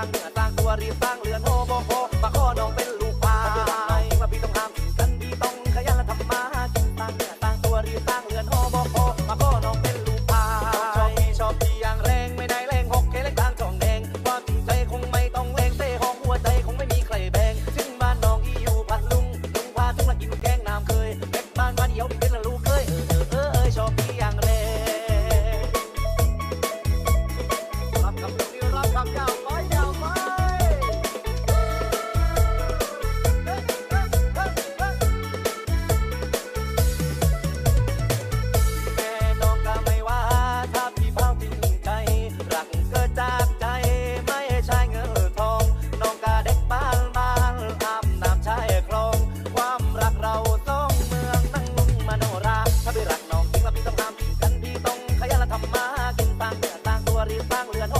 างเนื้อต่างตัวรีบสร้างเรือนโฮโบโคมาข้อน้องเป็นลูกพายว่าพี่ต้องห้ามกันพี่ต้องขยันและทำมากินต่างเนื้อต่างตัวรีบสร้างเรือนโฮโบโคมาข้อน้องเป็นลูกพายชอบพี่ชอบพี่อย่างแรงไม่ได้แรงหกแคเล็กต่างจองแดงความจริงใจคงไม่ต้องแรงเซ่ของหัวใจคงไม่มีใครแบ่งถึงบ้านน้องอีอยู่พัดลุงลุงพาจุงละกินแกงน้ำเคยเล็กบ้านบ้านเดียวพี่เป็นลูกเคยเออเออชอบพี่อย่างแรง Come down. mang เรือน